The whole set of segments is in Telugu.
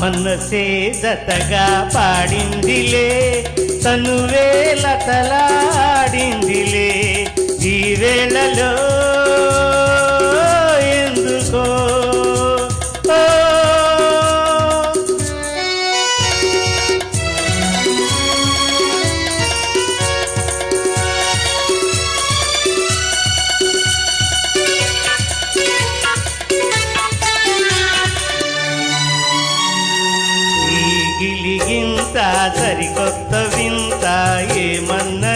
మనసే జతగా పాడిందిలే. తను వేలతలాడిందిలే తలాడిందిలే జతగా పాడిందిలే. ఈ వేళలో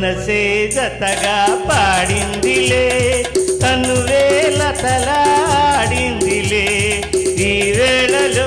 మనసే జతగా పాడిందిలే తను తనువే తలాడిందిలే ఈ వేళలో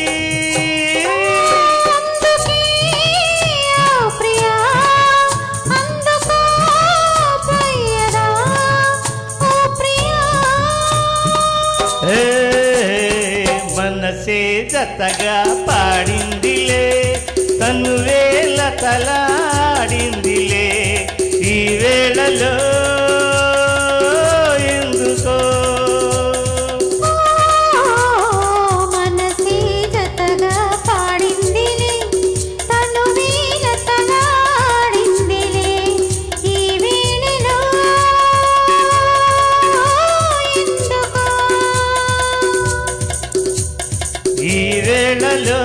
కలిసే జతగా పాడిందిలే తను వేల తలాడిందిలే. ఈ వేళలో వేళలో